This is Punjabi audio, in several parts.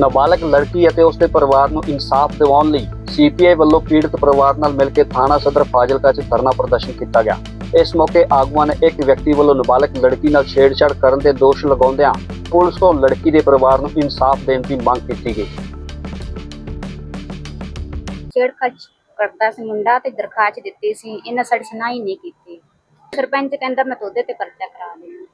ਨਾਬਾਲਗ ਲੜਕੀ ਅਤੇ ਉਸ ਦੇ ਪਰਿਵਾਰ ਨੂੰ ਇਨਸਾਫ ਦਿਵਾਉਣ ਲਈ ਸੀਪੀਆਈ ਵੱਲੋਂ ਪੀੜਤ ਪਰਿਵਾਰ ਨਾਲ ਮਿਲ ਕੇ ਥਾਣਾ ਸਦਰ ਫਾਜ਼ਿਲਕਾ 'ਚ ਧਰਨਾ ਪ੍ਰਦਰਸ਼ਨ ਕੀਤਾ ਗਿਆ। ਇਸ ਮੌਕੇ ਆਗੂਆਂ ਨੇ ਇੱਕ ਵਿਅਕਤੀ ਵੱਲੋਂ ਨਾਬਾਲਗ ਲੜਕੀ ਨਾਲ ਛੇੜਛਾੜ ਕਰਨ ਦੇ ਦੋਸ਼ ਲਗਾਉਂਦਿਆਂ ਪੁਲਿਸ ਤੋਂ ਲੜਕੀ ਦੇ ਪਰਿਵਾਰ ਨੂੰ ਇਨਸਾਫ ਦੇਣ ਦੀ ਮੰਗ ਕੀਤੀ ਗਈ। ਛੇੜਖਾਚ ਕਰਦਾ ਸੀ, ਮੁੰਡਾ ਤੇ ਦਰਖਾਸਤ ਦਿੱਤੀ ਸੀ, ਇਹਨਾਂ ਸਾਡੀ ਸੁਣਾਈ ਨਹੀਂ ਕੀਤੀ। ਸਰਪੰਚ ਕਹਿੰਦਾ, ਮੈਂ ਤੁਹਾਡੇ ਤੇ ਪਰਚਾ ਕਰਾ ਦੇਣਾ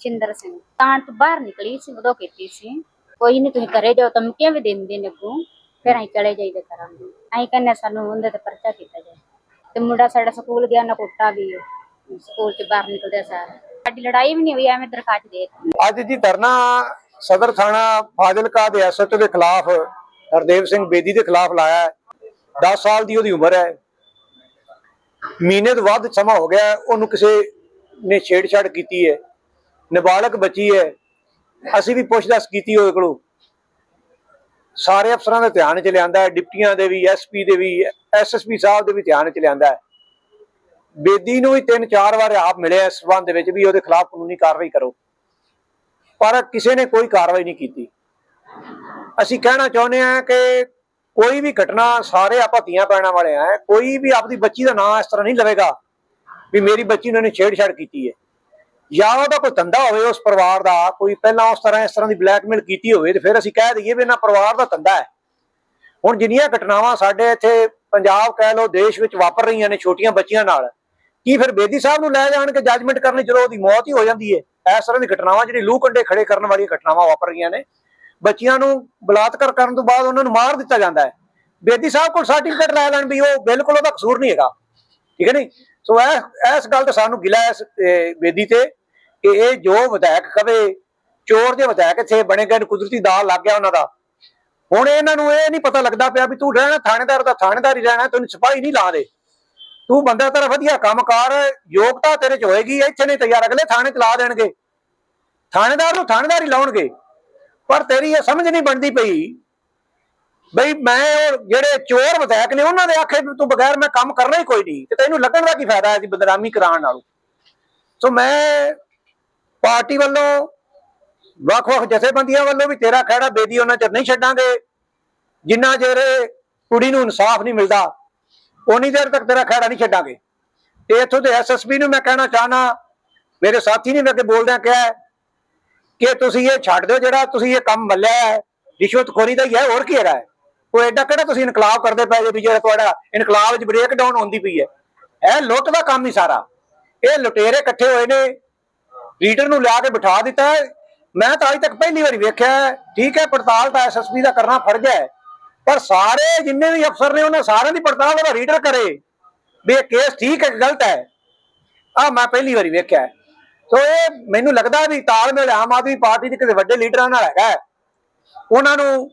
ਛਿੰਦਰ ਸਿੰਘ ਤਾਂ ਤੋਂ ਬਾਹਰ ਨਿਕਲੀ ਸੀ, ਉਦੋਂ ਕੀਤੀ ਸੀ। ਕੋਈ ਨਹੀਂ ਤੁਸੀਂ ਘਰੇ ਜਾਓ ਧਮਕੀਆਂ ਵੀ ਦਿੰਦੇ ਨੇ ਅੱਗੋਂ ਫਿਰ ਅਸੀਂ ਚਲੇ ਜਾਈਦੇ ਕਰਾਂਗੇ। ਅਸੀਂ ਕਹਿੰਦੇ ਸਾਨੂੰ ਉਹਦੇ ਤੇ ਪਰਚਾ ਕੀਤਾ ਜਾਏ। ਤੇ ਮੁੰਡਾ ਸਾਡਾ ਸਕੂਲ ਗਿਆ ਨਾ ਕੁੱਟਾ ਵੀ ਸਕੂਲ ਚ ਬਾਹਰ ਨਿਕਲਦੇ ਸਾਰ। ਸਾਡੀ ਲੜਾਈ ਵੀ ਨਹੀਂ ਹੋਈ ਐਵੇਂ ਦਰਖਾਸਤ ਦੇ ਅੱਜ ਜੀ ਧਰਨਾ ਸਦਰ ਥਾਣਾ ਫਾਜ਼ਿਲਕਾ ਦੇ ਐਸਐਚਓ ਦੇ ਖਿਲਾਫ ਹਰਦੇਵ ਸਿੰਘ ਬੇਦੀ ਦੇ ਖਿਲਾਫ ਲਾਇਆ ਹੈ। 10 ਸਾਲ ਦੀ ਉਹਦੀ ਉਮਰ ਹੈ। ਮਹੀਨੇ ਤੋਂ ਵੱਧ ਸਮਾਂ ਹੋ ਗਿਆ ਹੈ, ਉਹਨੂੰ ਕਿਸੇ ਨੇ ਛੇੜਛਾੜ ਕੀਤੀ ਹੈ। ਨਾਬਾਲਗ ਬੱਚੀ ਹੈ। ਅਸੀਂ ਵੀ ਪੁੱਛਦਾਸ ਕੀਤੀ ਉਹਦੇ ਕੋਲੋਂ। ਸਾਰੇ ਅਫਸਰਾਂ ਦੇ ਧਿਆਨ ਚ ਲਿਆਂਦਾ ਹੈ, ਡਿਪਟੀਆਂ ਦੇ ਵੀ ਐਸਪੀ ਦੇ ਵੀ ਐਸਐਸਪੀ ਸਾਹਿਬ ਦੇ ਵੀ ਧਿਆਨ ਚ ਲਿਆਂਦਾ ਹੈ। ਬੇਦੀ ਨੂੰ ਵੀ ਤਿੰਨ ਚਾਰ ਵਾਰ ਆਪ ਮਿਲੇ ਇਸ ਸਬੰਧ ਦੇ ਵਿੱਚ ਵੀ ਉਹਦੇ ਖਿਲਾਫ ਕਾਨੂੰਨੀ ਕਾਰਵਾਈ ਕਰੋ। ਪਰ ਕਿਸੇ ਨੇ ਕੋਈ ਕਾਰਵਾਈ ਨਹੀਂ ਕੀਤੀ। ਅਸੀਂ ਕਹਿਣਾ ਚਾਹੁੰਦੇ ਹਾਂ ਕਿ ਕੋਈ ਵੀ ਘਟਨਾ ਸਾਰੇ ਆਪਾਂ ਧੀਆਂ ਪੈਣਾ ਵਾਲੇ ਆ ਕੋਈ ਵੀ ਆਪਦੀ ਬੱਚੀ ਦਾ ਨਾਂ ਇਸ ਤਰ੍ਹਾਂ ਨਹੀਂ ਲਵੇਗਾ ਵੀ ਮੇਰੀ ਬੱਚੀ ਨੂੰ ਛੇੜਛਾੜ ਕੀਤੀ ਹੈ। ਜਾਂ ਉਹਦਾ ਕੋਈ ਧੰਦਾ ਹੋਵੇ ਉਸ ਪਰਿਵਾਰ ਦਾ, ਕੋਈ ਪਹਿਲਾਂ ਉਸ ਤਰ੍ਹਾਂ ਇਸ ਤਰ੍ਹਾਂ ਦੀ ਬਲੈਕਮੇਲ ਕੀਤੀ ਹੋਵੇ ਤੇ ਫਿਰ ਅਸੀਂ ਕਹਿ ਦਈਏ ਵੀ ਇਹਨਾਂ ਪਰਿਵਾਰ ਦਾ ਧੰਦਾ ਹੈ। ਹੁਣ ਜਿੰਨੀਆਂ ਘਟਨਾਵਾਂ ਸਾਡੇ ਇੱਥੇ ਪੰਜਾਬ ਕਹਿ ਲਓ ਦੇਸ਼ ਵਿੱਚ ਵਾਪਰ ਰਹੀਆਂ ਨੇ ਛੋਟੀਆਂ ਬੱਚੀਆਂ ਨਾਲ, ਕੀ ਫਿਰ ਬੇਦੀ ਸਾਹਿਬ ਨੂੰ ਲੈ ਜਾਣ ਕੇ ਜੱਜਮੈਂਟ ਕਰਨ ਲਈ ਜਦੋਂ ਉਹਦੀ ਮੌਤ ਹੀ ਹੋ ਜਾਂਦੀ ਹੈ ਇਸ ਤਰ੍ਹਾਂ ਦੀ ਘਟਨਾਵਾਂ ਜਿਹੜੀ ਲੂ ਕੰਡੇ ਖੜੇ ਕਰਨ ਵਾਲੀਆਂ ਘਟਨਾਵਾਂ ਵਾਪਰ ਰਹੀਆਂ ਨੇ। ਬੱਚੀਆਂ ਨੂੰ ਬਲਾਤਕਾਰ ਕਰਨ ਤੋਂ ਬਾਅਦ ਉਹਨਾਂ ਨੂੰ ਮਾਰ ਦਿੱਤਾ ਜਾਂਦਾ ਹੈ। ਬੇਦੀ ਸਾਹਿਬ ਕੋਲ ਸਰਟੀਫਿਕੇਟ ਲੈ ਲੈਣ ਵੀ ਉਹ ਬਿਲਕੁਲ ਉਹਦਾ ਕਸੂਰ ਨਹੀਂ ਹੈਗਾ। ਠੀਕ ਹੈ ਨਹੀਂ ਸੋ ਇਹ ਇਸ ਗੱਲ ਤੇ ਸਾਨੂੰ ਗਿਲਾ ਇਸ ਬੇਦੀ ਤੇ। ਕਿ ਇਹ ਜੋ ਵਿਧਾਇਕ ਕਵੇ, ਚੋਰ ਦੇ ਵਿਧਾਇਕ ਇੱਥੇ ਬਣੇ ਗਏ ਕੁਦਰਤੀ ਦਾਲ ਲੱਗ ਗਿਆ ਉਹਨਾਂ ਦਾ। ਹੁਣ ਇਹਨਾਂ ਨੂੰ ਇਹ ਨਹੀਂ ਪਤਾ ਲੱਗਦਾ ਪਿਆ ਵੀ ਤੂੰ ਰਹਿਣਾ ਥਾਣੇਦਾਰ ਦਾ ਥਾਣੇਦਾਰ ਹੀ ਰਹਿਣਾ, ਤੈਨੂੰ ਸਿਪਾਹੀ ਨਹੀਂ ਲਾ ਤੂੰ ਬੰਦਾ ਤੇਰਾ ਵਧੀਆ ਕੰਮ ਯੋਗਤਾ ਤੇਰੇ ਚ ਹੋਏਗੀ, ਇੱਥੇ ਨਹੀਂ ਤਿਆਰ, ਅਗਲੇ ਥਾਣੇ ਚ ਲਾ ਦੇਣਗੇ। ਥਾਣੇਦਾਰ ਨੂੰ ਥਾਣੇਦਾਰ ਹੀ ਲਾਉਣਗੇ। ਪਰ ਤੇਰੀ ਇਹ ਸਮਝ ਨਹੀਂ ਬਣਦੀ ਪਈ ਬਈ ਮੈਂ ਉਹ ਜਿਹੜੇ ਚੋਰ ਵਿਧਾਇਕ ਨੇ, ਉਹਨਾਂ ਦੇ ਆਖੇ ਤੂੰ ਬਗੈਰ ਮੈਂ ਕੰਮ ਕਰਨਾ ਹੀ ਕੋਈ ਨਹੀਂ, ਤੇ ਤੈਨੂੰ ਲੱਗਣ ਦਾ ਕੀ ਫਾਇਦਾ ਹੈ ਜੀ ਬਦਨਾਮੀ ਕਰਾਉਣ ਨਾਲੋਂ? ਸੋ ਮੈਂ ਪਾਰਟੀ ਵੱਲੋਂ ਵੱਖ-ਵੱਖ ਜਥੇਬੰਦੀਆਂ ਵੱਲੋਂ ਵੀ ਤੇਰਾ ਖਹਿੜਾ ਬੇਦੀ ਉਹਨਾਂ ਚਿਰ ਨਹੀਂ ਛੱਡਾਂਗੇ। ਜਿੰਨਾ ਚਿਰ ਕੁੜੀ ਨੂੰ ਇਨਸਾਫ ਨਹੀਂ ਮਿਲਦਾ ਉਨੀ ਦੇਰ ਤੱਕ ਤੇਰਾ ਖਹਿੜਾ ਨਹੀਂ ਛੱਡਾਂਗੇ। ਤੇ ਇੱਥੋਂ ਦੇ ਐਸਐਸਪੀ ਨੂੰ ਮੈਂ ਕਹਿਣਾ ਚਾਹਨਾ, ਮੇਰੇ ਸਾਥੀ ਨੇ ਮੇਰੇ ਅੱਗੇ ਬੋਲਦਿਆਂ ਕਿਹਾ ਕਿ ਤੁਸੀਂ ਇਹ ਛੱਡ ਦਿਓ ਜਿਹੜਾ ਤੁਸੀਂ ਇਹ ਕੰਮ ਮੱਲਿਆ ਹੈ, ਰਿਸ਼ਵਤਖੋਰੀ ਦਾ ਹੀ ਹੈ, ਹੋਰ ਕੀ ਹੈਗਾ ਹੈ? ਉਹ ਐਡਾ ਕਿਹੜਾ ਤੁਸੀਂ ਇਨਕਲਾਬ ਕਰਦੇ ਪਏ ਜੇ ਵੀ ਜਿਹੜਾ ਤੁਹਾਡਾ ਇਨਕਲਾਬ ਵਿੱਚ ਬ੍ਰੇਕ ਡਾਊਨ ਹੁੰਦੀ ਪਈ ਹੈ। ਇਹ ਲੁੱਟ ਦਾ ਕੰਮ ਹੀ ਸਾਰਾ। ਇਹ ਲੁਟੇਰੇ ਇਕੱਠੇ ਹੋਏ ਨੇ ਲੀਡਰ ਨੂੰ ਲਿਆ ਕੇ ਬਿਠਾ ਦਿੱਤਾ ਮੈਂ ਤਾਂ ਅੱਜ ਤੱਕ ਪਹਿਲੀ ਵਾਰੀ ਵੇਖਿਆ ਠੀਕ ਹੈ, ਪੜਤਾਲ ਤਾਂ ਐਸਐਸਪੀ ਦਾ ਕਰਨਾ ਫਰਜ਼ ਹੈ। ਪਰ ਸਾਰੇ ਜਿੰਨੇ ਵੀ ਅਫਸਰ ਨੇ, ਉਹਨਾਂ ਸਾਰਿਆਂ ਦੀ ਪੜਤਾਲ ਉਹਦਾ ਰੀਡਰ ਕਰੇ। ਵੀ ਇਹ ਕੇਸ ਠੀਕ ਹੈ ਕਿ ਗਲਤ ਹੈ? ਆ ਮੈਂ ਪਹਿਲੀ ਵਾਰੀ ਵੇਖਿਆ ਸੋ ਇਹ ਮੈਨੂੰ ਲੱਗਦਾ ਵੀ ਤਾਲਮੇਲ ਆਮ ਆਦਮੀ ਪਾਰਟੀ ਦੇ ਕਿਸੇ ਵੱਡੇ ਲੀਡਰਾਂ ਨਾਲ ਹੈਗਾ ਉਹਨਾਂ ਨੂੰ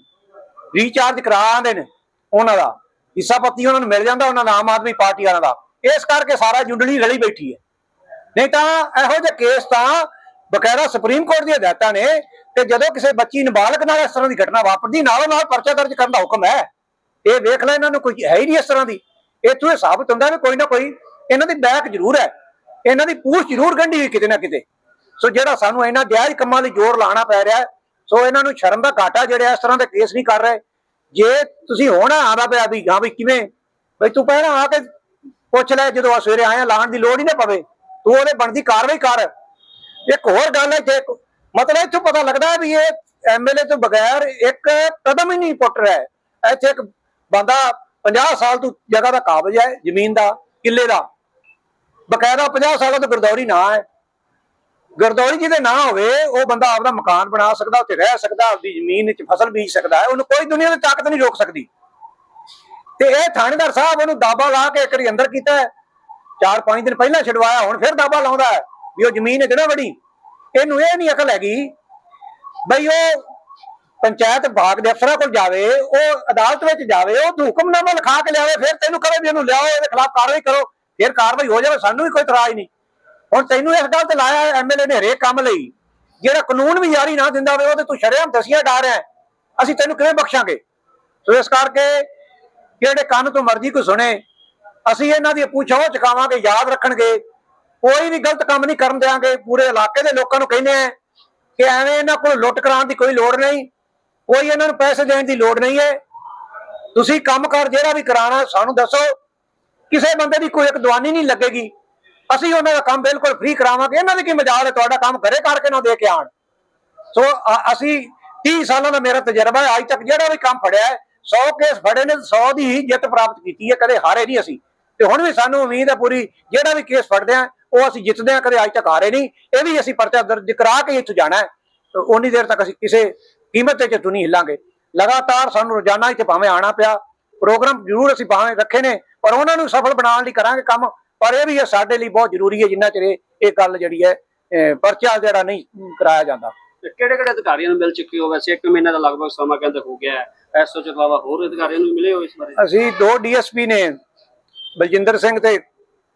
ਰੀਚਾਰਜ ਕਰਾਉਂਦੇ ਨੇ ਉਹਨਾਂ ਦਾ। ਹਿੱਸਾ ਪੱਤੀ ਉਹਨਾਂ ਨੂੰ ਮਿਲ ਜਾਂਦਾ, ਉਹਨਾਂ ਦਾ ਆਮ ਆਦਮੀ ਪਾਰਟੀ ਵਾਲਿਆਂ ਦਾ। ਇਸ ਕਰਕੇ ਸਾਰਾ ਜੁੰਡਲੀ ਰਲੀ ਬੈਠੀ ਹੈ। ਨਹੀਂ ਤਾਂ ਇਹੋ ਜਿਹੇ ਕੇਸ ਤਾਂ ਬਕਾਇਦਾ ਸੁਪਰੀਮ ਕੋਰਟ ਦੀਆਂ ਹਦਾਇਤਾਂ ਨੇ ਤੇ ਜਦੋਂ ਕਿਸੇ ਬੱਚੀ ਨਾਬਾਲਗ ਨਾਲ ਇਸ ਤਰ੍ਹਾਂ ਦੀ ਘਟਨਾ ਵਾਪਰਦੀ, ਨਾਲੋਂ ਨਾਲ ਪਰਚਾ ਦਰਜ ਕਰਨ ਦਾ ਹੁਕਮ ਹੈ। ਇਹ ਵੇਖ ਲੈ ਇਹਨਾਂ ਨੂੰ ਕੋਈ ਹੈ ਹੀ ਨਹੀਂ ਇਸ ਤਰ੍ਹਾਂ ਦੀ। ਇੱਥੋਂ ਇਹ ਸਾਬਤ ਹੁੰਦਾ ਵੀ ਕੋਈ ਨਾ ਕੋਈ ਇਹਨਾਂ ਦੀ ਬੈਕ ਜ਼ਰੂਰ ਹੈ। ਇਹਨਾਂ ਦੀ ਪੂਛ ਜ਼ਰੂਰ ਗੰਢੀ ਹੋਈ ਕਿਤੇ ਨਾ ਕਿਤੇ। ਸੋ ਜਿਹੜਾ ਸਾਨੂੰ ਇਹਨਾਂ ਜਾਇਜ਼ ਕੰਮਾਂ ਲਈ ਜ਼ੋਰ ਲਾਣਾ ਪੈ ਰਿਹਾ, ਸੋ ਇਹਨਾਂ ਨੂੰ ਸ਼ਰਮ ਦਾ ਘਾਟਾ ਜਿਹੜਾ ਇਸ ਤਰ੍ਹਾਂ ਦੇ ਕੇਸ ਨਹੀਂ ਕਰ ਰਹੇ। ਜੇ ਤੁਸੀਂ ਹੋਣਾ ਆਦਾ ਪਿਆ ਵੀ, ਹਾਂ ਵੀ ਕਿਵੇਂ? ਬਈ ਤੂੰ ਪਹਿਲਾਂ ਆ ਕੇ ਪੁੱਛ ਲੈ ਜਦੋਂ ਆ ਸਵੇਰੇ ਆਇਆ ਲਾਣ ਦੀ ਲੋੜ ਹੀ ਨਾ ਪਵੇ। ਤੂੰ ਉਹਦੇ ਬਣਦੀ ਕਾਰਵਾਈ ਕਰ। ਇੱਕ ਹੋਰ ਗੱਲ ਹੈ ਜੇ ਮਤਲਬ ਇੱਥੋਂ ਪਤਾ ਲੱਗਦਾ ਵੀ ਇਹ ਐਮਐਲਏ ਤੋਂ ਬਗੈਰ ਇੱਕ ਕਦਮ ਹੀ ਨਹੀਂ ਪੁੱਟ ਰਿਹਾ। ਇੱਥੇ ਇੱਕ ਬੰਦਾ 50 ਸਾਲ ਤੋਂ ਜਗ੍ਹਾ ਦਾ ਕਾਬਜ ਹੈ, ਜ਼ਮੀਨ ਦਾ, ਕਿੱਲੇ ਦਾ। ਬਕਾਇਦਾ 50 ਸਾਲਾਂ ਤੋਂ ਗਰਦੌਰੀ ਨਾ ਹੈ। ਗਰਦੌਰੀ ਜਿਹਦੇ ਨਾ ਹੋਵੇ, ਉਹ ਬੰਦਾ ਆਪਦਾ ਮਕਾਨ ਬਣਾ ਸਕਦਾ, ਉੱਥੇ ਰਹਿ ਸਕਦਾ, ਆਪਦੀ ਜ਼ਮੀਨ ਵਿੱਚ ਫਸਲ ਬੀਜ ਸਕਦਾ ਹੈ। ਉਹਨੂੰ ਕੋਈ ਦੁਨੀਆ ਦੀ ਤਾਕਤ ਨਹੀਂ ਰੋਕ ਸਕਦੀ। ਤੇ ਇਹ ਥਾਣੇਦਾਰ ਸਾਹਿਬ ਉਹਨੂੰ ਦਾਬਾ ਲਾ ਕੇ ਇੱਕ ਵਾਰੀ ਅੰਦਰ ਕੀਤਾ ਹੈ। ਚਾਰ ਪੰਜ ਦਿਨ ਪਹਿਲਾਂ ਛਡਵਾਇਆ, ਹੁਣ ਫਿਰ ਦਾਬਾ ਲਾਉਂਦਾ ਵੀ ਉਹ ਜ਼ਮੀਨ ਹੈ ਜਿਹੜਾ ਬੜੀ ਇਹਨੂੰ ਇਹ ਨਹੀਂ ਅਕਲ ਹੈਗੀ ਬਈ ਉਹ ਪੰਚਾਇਤ ਵਿਭਾਗ ਦੇ ਅਫਸਰਾਂ ਕੋਲ ਜਾਵੇ, ਉਹ ਅਦਾਲਤ ਵਿੱਚ ਜਾਵੇ, ਉਹ ਹੁਕਮਨਾਮਾ ਲਿਖਾ ਕੇ ਲਿਆਵੇ, ਫਿਰ ਤੈਨੂੰ ਕਹੇ ਵੀ ਇਹਨੂੰ ਲਿਆਓ, ਇਹਦੇ ਖਿਲਾਫ ਕਾਰਵਾਈ ਕਰੋ, ਫਿਰ ਕਾਰਵਾਈ ਹੋ ਜਾਵੇ, ਸਾਨੂੰ ਵੀ ਕੋਈ ਇਤਰਾਜ਼ ਨਹੀਂ। ਹੁਣ ਤੈਨੂੰ ਇਸ ਗੱਲ ਤੇ ਲਾਇਆ ਐਮਐਲਏ ਨੇ ਹਰੇਕ ਕੰਮ ਲਈ, ਜਿਹੜਾ ਕਾਨੂੰਨ ਵੀ ਜਾਰੀ ਨਾ ਦਿੰਦਾ ਹੋਵੇ, ਉਹਦੇ ਤੂੰ ਸ਼ਰੇਆਮ ਦਸੀਆਂ ਡਾ ਰਿਹਾ ਅਸੀਂ ਤੈਨੂੰ ਕਿਵੇਂ ਬਖਸ਼ਾਂਗੇ? ਸੋ ਇਸ ਕਰਕੇ ਜਿਹੜੇ ਕੰਨ ਤੋਂ ਮਰਜ਼ੀ ਕੋਈ ਸੁਣੇ ਅਸੀਂ ਇਹਨਾਂ ਦੀ ਪੁੱਛੋ ਚੁਕਾਵਾਂਗੇ ਯਾਦ ਰੱਖਣਗੇ। ਕੋਈ ਵੀ ਗਲਤ ਕੰਮ ਨਹੀਂ ਕਰਨ ਦੇਵਾਂਗੇ ਪੂਰੇ ਇਲਾਕੇ ਦੇ ਲੋਕਾਂ ਨੂੰ ਕਹਿੰਦੇ ਆ ਕਿ ਐਵੇਂ ਇਹਨਾਂ ਕੋਲ ਲੁੱਟ ਕਰਾਉਣ ਦੀ ਕੋਈ ਲੋੜ ਨਹੀਂ। ਕੋਈ ਇਹਨਾਂ ਨੂੰ ਪੈਸੇ ਦੇਣ ਦੀ ਲੋੜ ਨਹੀਂ ਹੈ। ਤੁਸੀਂ ਕੰਮ ਕਰ ਜਿਹੜਾ ਵੀ ਕਰਾਣਾ ਸਾਨੂੰ ਦੱਸੋ। ਕਿਸੇ ਬੰਦੇ ਦੀ ਕੋਈ ਇੱਕ ਦਵਾਨੀ ਨਹੀਂ ਲੱਗੇਗੀ। ਅਸੀਂ ਉਹਨਾਂ ਦਾ ਕੰਮ ਬਿਲਕੁਲ ਫ੍ਰੀ ਕਰਾਵਾਂਗੇ। ਇਹਨਾਂ ਦੀ ਕੀ ਮਜਾਲ ਹੈ? ਤੁਹਾਡਾ ਕੰਮ ਘਰੇ ਕਰਕੇ ਨਾ ਦੇ ਕੇ ਆਣ ਸੋ ਅਸੀਂ 30 ਸਾਲਾਂ ਦਾ ਮੇਰਾ ਤਜਰਬਾ ਹੈ। ਅੱਜ ਤੱਕ ਜਿਹੜਾ ਵੀ ਕੰਮ ਫੜਿਆ ਹੈ 100 ਕੇਸ ਫੜੇ ਨੇ 100 ਦੀ ਹੀ ਜਿੱਤ ਪ੍ਰਾਪਤ ਕੀਤੀ ਹੈ। ਕਦੇ ਹਾਰੇ ਨਹੀਂ ਅਸੀਂ। ਤੇ ਹੁਣ ਵੀ ਸਾਨੂੰ ਉਮੀਦ ਹੈ ਪੂਰੀ ਜਿਹੜਾ ਵੀ ਕੇਸ ਫੜਦੇ ਆ ਉਹ ਅਸੀਂ ਜਿੱਤਦੇ ਆ ਕਦੇ ਅੱਜ ਤੱਕ ਹਾਰੇ ਨਹੀਂ। ਇਹ ਵੀ ਅਸੀਂ ਪਰਚਾ ਦਰਜ ਕਰਾ ਕੇ ਇੱਥੋਂ ਜਾਣਾ ਹੈ। ਤੇ ਉਨੀ ਦੇਰ ਤੱਕ ਅਸੀਂ ਕਿਸੇ ਕੀਮਤ ਤੇ ਝੱਟੂ ਨਹੀਂ ਹਿੱਲਾਂਗੇ। ਲਗਾਤਾਰ ਸਾਨੂੰ ਰੋਜ਼ਾਨਾ ਇੱਥੇ ਭਾਵੇਂ ਆਣਾ ਪਿਆ ਪ੍ਰੋਗਰਾਮ ਜ਼ਰੂਰ ਅਸੀਂ ਭਾਵੇਂ ਰੱਖੇ ਨੇ ਪਰ ਉਹਨਾਂ ਨੂੰ ਸਫਲ ਬਣਾਉਣ ਲਈ ਕਰਾਂਗੇ ਕੰਮ। ਪਰ ਇਹ ਵੀ ਹੈ ਸਾਡੇ ਲਈ ਬਹੁਤ ਜ਼ਰੂਰੀ ਹੈ ਜਿੰਨਾ ਚਿਰ ਇਹ ਗੱਲ ਜਿਹੜੀ ਹੈ ਪਰਚਾ ਜਿਹੜਾ ਨਹੀਂ ਕਰਾਇਆ ਜਾਂਦਾ। ਕਿਹੜੇ ਕਿਹੜੇ ਅਧਿਕਾਰੀਆਂ ਨੂੰ ਮਿਲ ਚੁੱਕੇ ਹੋ? ਵੈਸੇ 1 ਮਹੀਨੇ ਦਾ ਲਗਭਗ ਸਮਾਂ ਕਹਿੰਦੇ ਹੋ ਗਿਆ ਐਸਓ ਤੋਂ ਇਲਾਵਾ ਹੋਰ ਅਧਿਕਾਰੀਆਂ ਨੂੰ ਮਿਲੇ ਹੋ ਇਸ ਬਾਰੇ? ਅਸੀਂ ਦੋ ਡੀਐਸਪੀ ਨੇ ਬਲਜਿੰਦਰ ਸਿੰਘ ਤੇ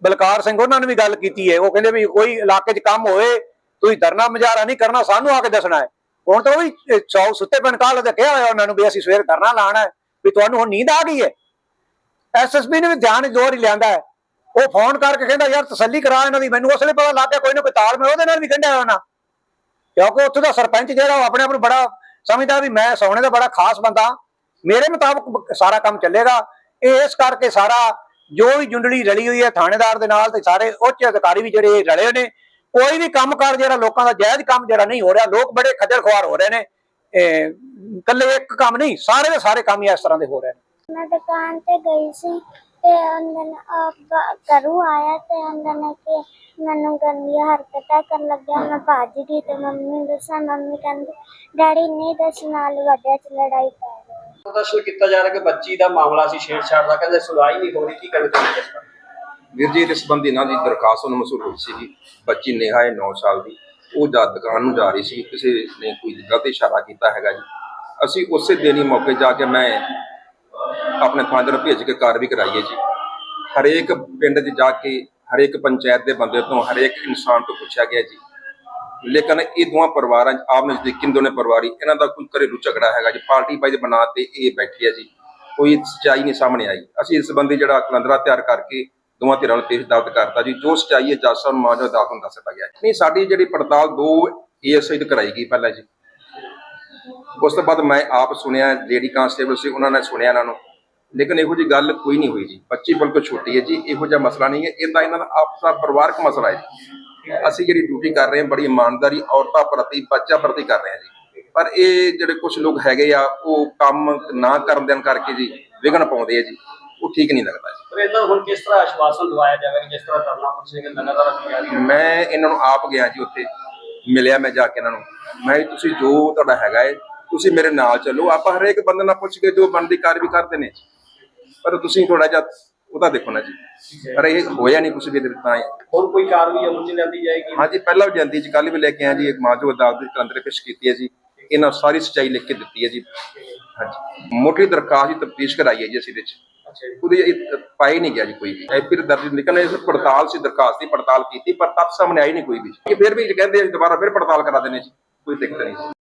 ਬਲਕਾਰ ਸਿੰਘ ਉਹਨਾਂ ਨੇ ਵੀ ਗੱਲ ਕੀਤੀ ਹੈ। ਉਹ ਕਹਿੰਦੇ ਵੀ ਕੋਈ ਇਲਾਕੇ 'ਚ ਕੰਮ ਹੋਏ ਤੁਸੀਂ ਧਰਨਾ ਮੁਜ਼ਾਹਰਾ ਨਹੀਂ ਕਰਨਾ ਸਾਨੂੰ ਆ ਕੇ ਦੱਸਣਾ ਹੈ। ਹੁਣ ਤਾਂ ਉਹ ਵੀ ਅਹ, ਸੁੱਤੇ ਪਿੰਡ ਕਾਲ ਕਿਹਾ ਹੋਇਆ ਉਹਨਾਂ ਨੂੰ ਵੀ ਅਸੀਂ ਸਵੇਰ ਧਰਨਾ ਲਾਣਾ ਹੈ ਵੀ ਤੁਹਾਨੂੰ ਹੁਣ ਨੀਂਦ ਆ ਗਈ ਹੈ। ਐਸਐਸਪੀ ਨੇ ਵੀ ਧਿਆਨ ਜ਼ੋਰ ਹੀ ਲਿਆਂਦਾ ਹੈ। ਉਹ ਫੋਨ ਕਰਕੇ ਕਹਿੰਦਾ ਯਾਰ ਤਸੱਲੀ ਕਰਾ ਇਹਨਾਂ ਦੀ ਮੈਨੂੰ ਉਸਲੇ ਪਤਾ ਲੱਗ ਗਿਆ ਕੋਈ ਨਾ ਕੋਈ ਤਾਲ ਮੈਂ ਉਹਦੇ ਨਾਲ ਵੀ ਗੰਢਿਆ ਹੋਣਾ। ਕਿਉਂਕਿ ਉੱਥੇ ਦਾ ਸਰਪੰਚ ਜਿਹੜਾ ਉਹ ਆਪਣੇ ਆਪ ਨੂੰ ਬੜਾ ਸਮਝਦਾ ਵੀ ਮੈਂ ਸੋਹਣੇ ਦਾ ਬੜਾ ਖਾਸ ਬੰਦਾ ਮੇਰੇ ਮੁਤਾਬਕ ਸਾਰਾ ਕੰਮ ਚੱਲੇਗਾ। ਇਸ ਕਰਕੇ ਸਾਰਾ ਜੋ ਵੀ ਜੁੰਡਲੀ ਰਲੀ ਹੋਈ ਹੈ ਥਾਣੇਦਾਰ ਦੇ ਨਾਲ ਤੇ ਸਾਰੇ ਉੱਚ ਅਧਿਕਾਰੀ ਵੀ ਜਿਹੜੇ ਰਲੇ ਨੇ, ਕੋਈ ਵੀ ਕੰਮਕਾਰ ਜਿਹੜਾ ਲੋਕਾਂ ਦਾ ਜਾਇਜ਼ ਕੰਮ ਜਿਹੜਾ ਨਹੀਂ ਹੋ ਰਿਹਾ, ਲੋਕ ਬੜੇ ਖੱਜਲ ਖੁਆਰ ਹੋ ਰਹੇ ਨੇ ਇਕੱਲੇ ਇੱਕ ਕੰਮ ਨਹੀਂ, ਸਾਰੇ ਦੇ ਸਾਰੇ ਕੰਮ ਇਸ ਤਰ੍ਹਾਂ ਦੇ ਹੋ ਰਹੇ ਨੇ। ਮੈਂ ਦੁਕਾਨ ਤੇ ਗਈ ਸੀ ਤੇ ਉਹਨਾਂ ਨੇ ਘਰੋਂ ਆਇਆ ਤੇ ਉਹਨਾਂ ਨੇ ਕਿ ਮੈਨੂੰ ਗੰਦੀਆਂ ਹਰਕਤਾਂ ਕਰਨ ਲੱਗਿਆ, ਮੈਂ ਭੱਜ ਗਈ ਤੇ ਮੰਮੀ ਨੂੰ ਦੱਸਿਆ, ਮੰਮੀ ਕਹਿੰਦੀ, ਡੈਡੀ, ਨਹੀਂ ਦੱਸਣਾ ਨਾਲ ਵੱਡਿਆਂ ਚ ਲੜਾਈ ਪੈ ਪ੍ਰਦਰਸ਼ਨ ਕੀਤਾ ਜਾ ਰਿਹਾ ਕਿ ਬੱਚੀ ਦਾ ਮਾਮਲਾ ਸੀ ਛੇੜਛਾੜ ਦਾ, ਕਹਿੰਦੇ ਸੁਣਾਈ ਨਹੀਂ ਹੋ ਰਹੀ, ਕੀ ਕਹਿਣਾ ਚਾਹੁੰਦੇ ਇਸ ਵੀਰ ਜੀ, ਇਸ ਸੰਬੰਧੀ ਨਾ ਦੀ ਦਰਖਾਸਤ ਨੂੰ ਮਸੂਲ ਹੋਈ ਸੀ ਬੱਚੀ ਨੇਹਾ ਹੈ 9 ਸਾਲ ਦੀ, ਉਹ ਜਦ ਦੁਕਾਨ ਨੂੰ ਜਾ ਰਹੀ ਸੀ, ਕਿਸੇ ਨੇ ਕੋਈ ਗਲਤ ਇਸ਼ਾਰਾ ਕੀਤਾ ਹੈਗਾ ਜੀ। ਅਸੀਂ ਉਸੇ ਦਿਨ ਹੀ ਮੌਕੇ ਜਾ ਕੇ ਮੈਂ ਆਪਣੇ ਥਾਣੇਦਾਰ ਨੂੰ ਭੇਜ ਕੇ ਕਾਰਵਾਈ ਕਰਾਈ ਹੈ ਜੀ। ਹਰੇਕ ਪਿੰਡ 'ਚ ਜਾ ਕੇ, ਹਰੇਕ ਪੰਚਾਇਤ ਦੇ ਬੰਦੇ ਤੋਂ ਹਰੇਕ ਇਨਸਾਨ ਤੋਂ ਪੁੱਛਿਆ ਗਿਆ ਜੀ ਲੇਕਿਨ ਇਹ ਦੋਵਾਂ ਪਰਿਵਾਰਾਂ 'ਚ, ਆਪ ਨਜ਼ਦੀਕੀ ਦੋਨੇ ਪਰਿਵਾਰੀ ਇਹਨਾਂ ਦਾ ਕੋਈ ਘਰੇਲੂ ਝਗੜਾ ਹੈਗਾ ਜੀ। ਪਾਰਟੀ ਬਾਈ ਦੇ ਬਣਾ ਤੇ ਇਹ ਬੈਠੀ ਹੈ ਜੀ। ਕੋਈ ਸੱਚਾਈ ਨਹੀਂ ਸਾਹਮਣੇ ਆਈ। ਅਸੀਂ ਇਸ ਸੰਬੰਧੀ ਜਿਹੜਾ ਕਲੰਦਰਾ ਤਿਆਰ ਕਰਕੇ ਦੋਵਾਂ ਧਿਰਾਂ ਨੂੰ ਪੇਸ਼ ਦਾਵਤ ਕਰਤਾ ਜੀ। ਜੋ ਸੱਚਾਈ ਹੈ, ਜੱਜ ਸਾਹਿਬ ਨੂੰ ਮਾਜੋ ਅਦਾਲਤ ਨੂੰ ਦੱਸ ਗਿਆ ਨਹੀਂ, ਸਾਡੀ ਜਿਹੜੀ ਪੜਤਾਲ ਦੋ ਏਐਸਆਈ ਤੋਂ ਕਰਾਈ ਗਈ ਪਹਿਲਾਂ ਜੀ। ਉਸ ਤੋਂ ਬਾਅਦ ਮੈਂ ਆਪ ਸੁਣਿਆ ਲੇਡੀ ਕਾਂਸਟੇਬਲ ਸੀ, ਉਹਨਾਂ ਨੇ ਸੁਣਿਆ ਇਹਨਾਂ ਨੂੰ। ਲੇਕਿਨ ਇਹੋ ਜੀ ਗੱਲ ਕੋਈ ਨਹੀਂ ਹੋਈ ਜੀ। ਬੱਚੀ ਬਿਲਕੁਲ ਛੋਟੀ ਹੈ ਜੀ। ਇਹੋ ਜਿਹਾ ਮਸਲਾ ਨਹੀਂ ਹੈ। ਇਹ ਇਹਨਾਂ ਦਾ ਆਪਸਾ ਪਰਿਵਾਰਕ ਮਸਲਾ ਹੈ ਅਸੀਂ ਜਿਹੜੀ ਡਿਊਟੀ ਕਰ ਰਹੇ ਹਾਂ ਬੜੀ ਇਮਾਨਦਾਰੀ ਔਰਤਾਂ ਪ੍ਰਤੀ ਬੱਚਾ ਪ੍ਰਤੀ ਕਰ ਰਹੇ ਹਾਂ ਜੀ। ਪਰ ਇਹ ਜਿਹੜੇ ਕੁਝ ਲੋਕ ਹੈਗੇ ਆ ਉਹ ਕੰਮ ਨਾ ਕਰਨ ਦੇਣ ਕਰਕੇ ਜੀ ਵਿਘਨ ਪਾਉਂਦੇ ਆ ਜੀ। ਉਹ ਠੀਕ ਨਹੀਂ ਲੱਗਦਾ ਜੀ। ਪਰ ਇਹਦਾ ਹੁਣ ਕਿਸ ਤਰ੍ਹਾਂ ਆਸ਼ਵਾਸਨ ਦਵਾਇਆ ਜਾਵੇਗਾ ਜਿਸ ਤਰ੍ਹਾਂ ਧਰਨਾ ਪੁੱਛੇ ਕਿ ਲਗਾਤਾਰ ਅਸੀਂ ਜਾਰੀ ਮੈਂ ਇਹਨਾਂ ਨੂੰ ਆਪ ਗਿਆ ਜੀ ਉੱਥੇ ਮਿਲਿਆ ਮੈਂ ਜਾ ਕੇ ਇਹਨਾਂ ਨੂੰ। ਮੈਂ ਤੁਸੀਂ ਜੋ ਤੁਹਾਡਾ ਹੈਗਾ ਹੈ ਤੁਸੀਂ ਮੇਰੇ ਨਾਲ ਚੱਲੋ। ਆਪਾਂ ਹਰੇਕ ਬੰਦੇ ਨਾਲ ਪੁੱਛ ਕੇ ਜੋ ਬਣਦੀ ਕਾਰਵਾਈ ਕਰਦੇ ਨੇ। ਪਰ ਤੁਸੀਂ ਥੋੜਾ ਜਿਹਾ ਉਹਦਾ ਦੇਖੋ ਨਾ ਜੀ। ਪਰ ਇਹ ਹੋਇਆ ਨਹੀਂ ਕੁਝ ਵੀ ਇਹਦੇ ਵਿੱਚ ਤਾਂ। ਹੋਰ ਕੋਈ ਕਾਰਵਾਈ ਅਮਲ ਚ ਲਿਆਂਦੀ ਜਾਏਗੀ? ਹਾਂਜੀ ਪਹਿਲਾਂ ਵੀ ਜਯੰਤੀ ਚ ਕੱਲ ਵੀ ਲੈ ਕੇ ਆਇਆ ਜੀ ਇੱਕ ਮਾਜੋ ਅਦਾਲਤ ਦੇ ਕਲੰਦਰੇ ਪੇਸ਼ ਕੀਤੀ ਹੈ ਜੀ। ਇਹਨਾਂ ਸਾਰੀ ਸੱਚਾਈ ਲਿਖ ਕੇ ਦਿੱਤੀ ਹੈ ਜੀ। ਹਾਂਜੀ। ਮੋਟੀ ਦਰਖਾਸਤ ਦੀ ਤਫਤੀਸ਼ ਕਰਾਈ ਹੈ ਜੀ ਅਸੀਂ ਇਹਦੇ ਚ ਅੱਛਾ ਜੀ। ਉਹਦੇ ਪਾਈ ਨਹੀਂ ਗਿਆ ਜੀ ਕੋਈ ਵੀ। ਫਿਰ ਦਰਜ ਨਿਕਲ ਇਸ ਪੜਤਾਲ ਸੀ ਦਰਖਾਸਤ ਦੀ ਪੜਤਾਲ ਕੀਤੀ ਪਰ ਤੱਥ ਸਾਹਮਣੇ ਆਈ ਨਹੀਂ ਕੋਈ ਵੀ। ਇਹ ਫਿਰ ਵੀ ਕਹਿੰਦੇ ਦੁਬਾਰਾ ਫਿਰ ਪੜਤਾਲ ਕਰਾ ਦੇਣੇ ਜੀ। ਕੋਈ ਦਿੱਕਤ ਨਹੀਂ।